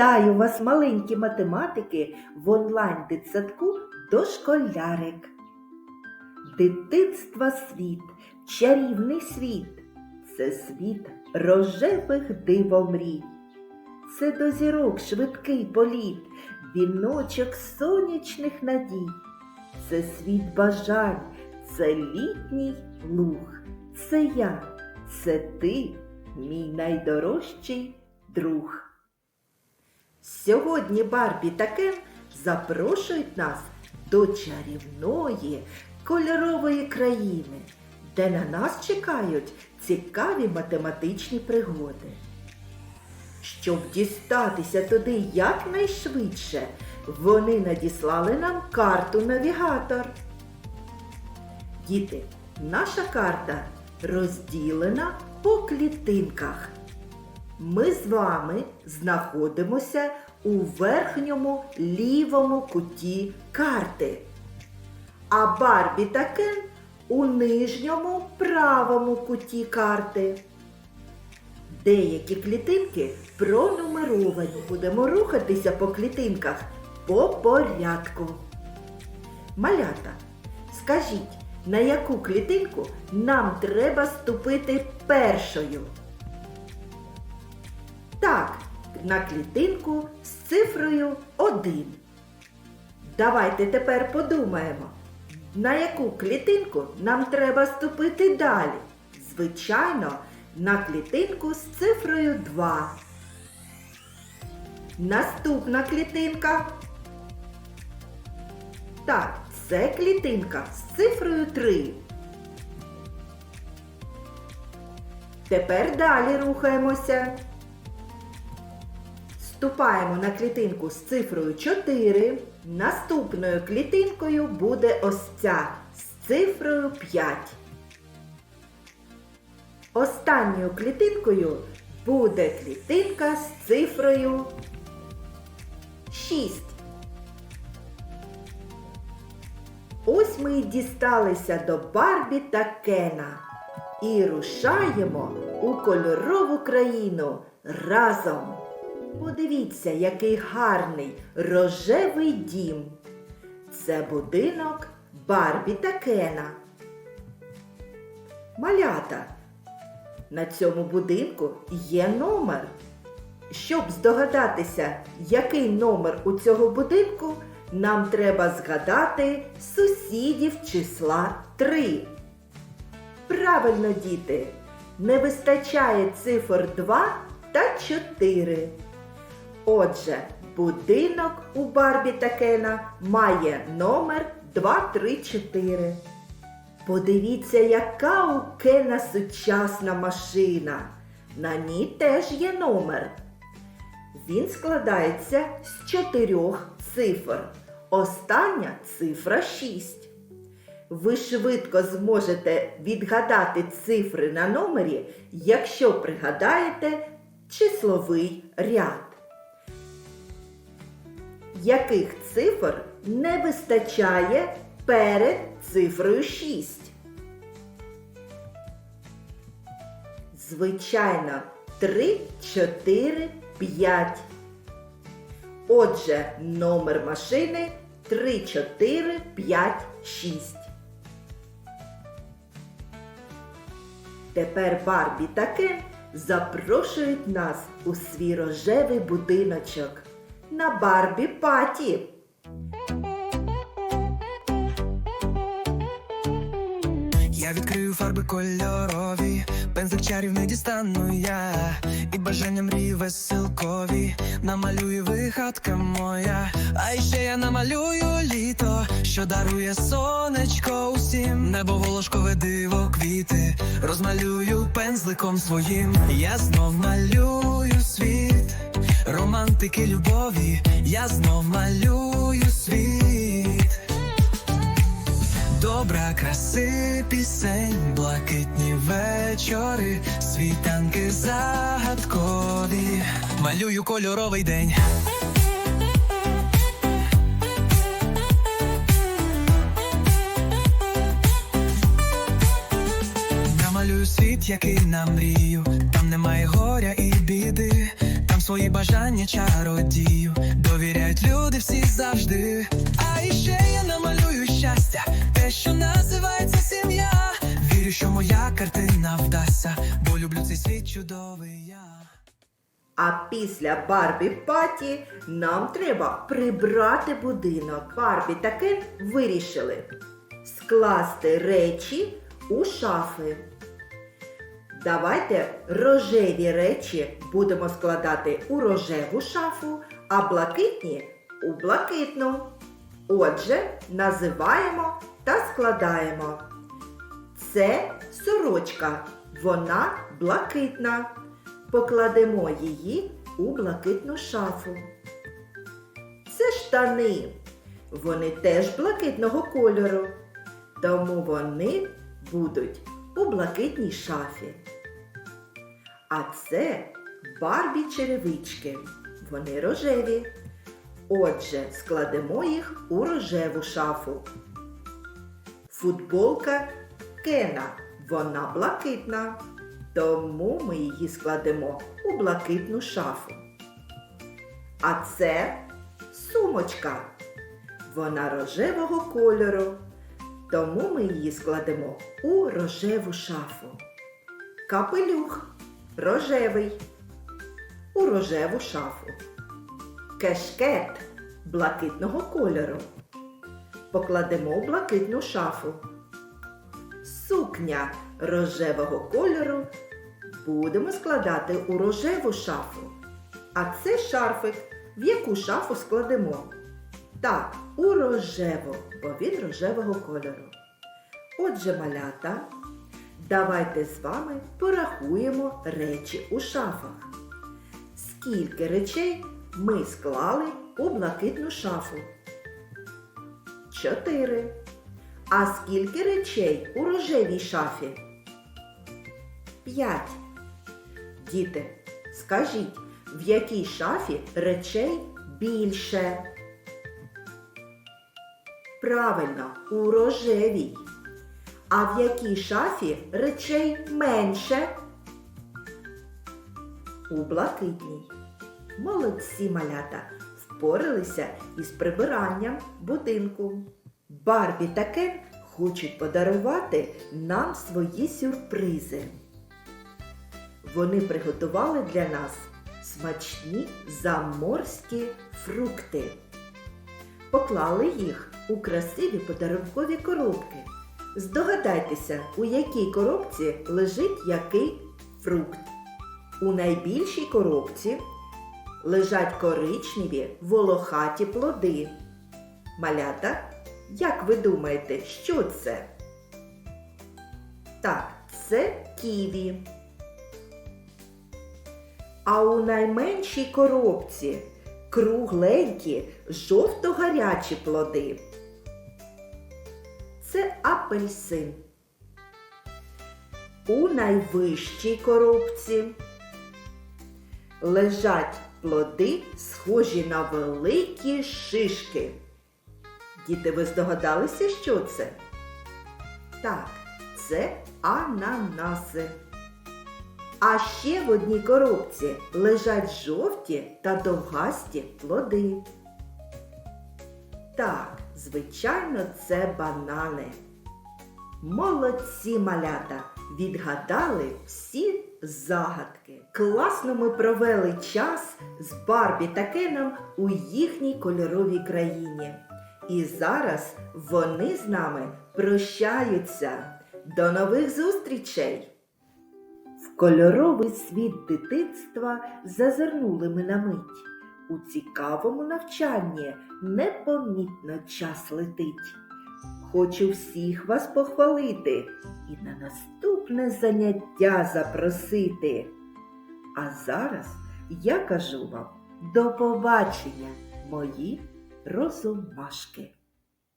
Вітаю вас, маленькі математики, в онлайн-дитсадку дошколярик. Дитинства світ, чарівний світ, це світ рожевих дивомрій. Це до зірок швидкий політ, віночок сонячних надій. Це світ бажань, це літній луг. Це я, це ти, мій найдорожчий друг. Сьогодні Барбі та Кен запрошують нас до чарівної кольорової країни, де на нас чекають цікаві математичні пригоди. Щоб дістатися туди якнайшвидше, вони надіслали нам карту навігатор. Діти, наша карта розділена по клітинках. Ми з вами знаходимося у верхньому лівому куті карти, а Барбі та Кен у нижньому правому куті карти. Деякі клітинки пронумеровані. Будемо рухатися по клітинках по порядку. Малята, скажіть, на яку клітинку нам треба ступити першою? Так, на клітинку з цифрою 1. Давайте тепер подумаємо, на яку клітинку нам треба ступити далі. Звичайно, на клітинку з цифрою 2. Наступна клітинка. Так, це клітинка з цифрою 3. Тепер далі рухаємося. Ступаємо на клітинку з цифрою 4. Наступною клітинкою буде ось ця з цифрою 5. Останньою клітинкою буде клітинка з цифрою 6. Ось ми і дісталися до Барбі та Кена і рушаємо у кольорову країну разом. Подивіться, який гарний рожевий дім. Це будинок Барбі та Кена. Малята. На цьому будинку є номер. Щоб здогадатися, який номер у цього будинку, нам треба згадати сусідів числа 3. Правильно, діти, не вистачає цифр 2 та 4. Отже, будинок у Барбі та Кена має номер 234. Подивіться, яка у Кена сучасна машина. На ній теж є номер. Він складається з чотирьох цифр. Остання цифра 6. Ви швидко зможете відгадати цифри на номері, якщо пригадаєте числовий ряд. Яких цифр не вистачає перед цифрою 6? Звичайно, 3, 4, 5. Отже, номер машини 3, 4, 5, 6. Тепер Барбі та Кен запрошують нас у свій рожевий будиночок на Барбі Паті. Я відкрию фарби кольорові, пензлик чарів не дістану я, і бажання мрії веселкові, намалюю вигадка моя, а ще я намалюю літо, що дарує сонечко усім, небо волошкове диво, квіти, розмалюю пензликом своїм, я знов малюю світ, романтики любові, я знов малюю світ. Добра краси пісень, блакитні вечори, світанки загадкові, малюю кольоровий день. Намалюю світ, який нам мрію, там немає горя і біди, свої бажання чародію. Довіряють люди всі завжди. А іще я намалюю щастя, те, що називається сім'я. Вірю, що моя картина вдасться, бо люблю цей світ чудовий я. А після Барбі Паті нам треба прибрати будинок. Барбі та Кен вирішили скласти речі у шафи. Давайте рожеві речі будемо складати у рожеву шафу, а блакитні у блакитну. Отже, називаємо та складаємо. Це сорочка, вона блакитна. Покладемо її у блакитну шафу. Це штани. Вони теж блакитного кольору, тому вони будуть у блакитній шафі. А це барбі черевички. Вони рожеві. Отже, складемо їх у рожеву шафу. Футболка Кена. Вона блакитна. Тому ми її складемо у блакитну шафу. А це сумочка. Вона рожевого кольору. Тому ми її складемо у рожеву шафу. Капелюх рожевий. У рожеву шафу. Кешкет блакитного кольору. Покладемо у блакитну шафу. Сукня рожевого кольору будемо складати у рожеву шафу. А це шарфик, в яку шафу складемо. Так, у рожеву, бо він рожевого кольору. Отже, малята, давайте з вами порахуємо речі у шафах. Скільки речей ми склали у блакитну шафу? Чотири. А скільки речей у рожевій шафі? П'ять. Діти, скажіть, в якій шафі речей більше? Правильно, у рожевій. А в якій шафі речей менше? У блакитній. Молодці малята впоралися із прибиранням будинку. Барбі та Кен хочуть подарувати нам свої сюрпризи. Вони приготували для нас смачні заморські фрукти. Поклали їх у красиві подарункові коробки. Здогадайтеся, у якій коробці лежить який фрукт. У найбільшій коробці лежать коричневі волохаті плоди. Малята, як ви думаєте, що це? Так, це ківі. А у найменшій коробці кругленькі жовто-гарячі плоди. Це апельсин. У найвищій коробці лежать плоди, схожі на великі шишки. Діти, ви здогадалися, що це? Так, це ананаси. А ще в одній коробці лежать жовті та довгасті плоди. Так, звичайно, це банани. Молодці малята! Відгадали всі загадки. Класно ми провели час з Барбі та Кеном у їхній кольоровій країні. І зараз вони з нами прощаються. До нових зустрічей! В кольоровий світ дитинства зазирнули ми на мить. У цікавому навчанні непомітно час летить. Хочу всіх вас похвалити і на наступне заняття запросити. А зараз я кажу вам до побачення, мої розумашки.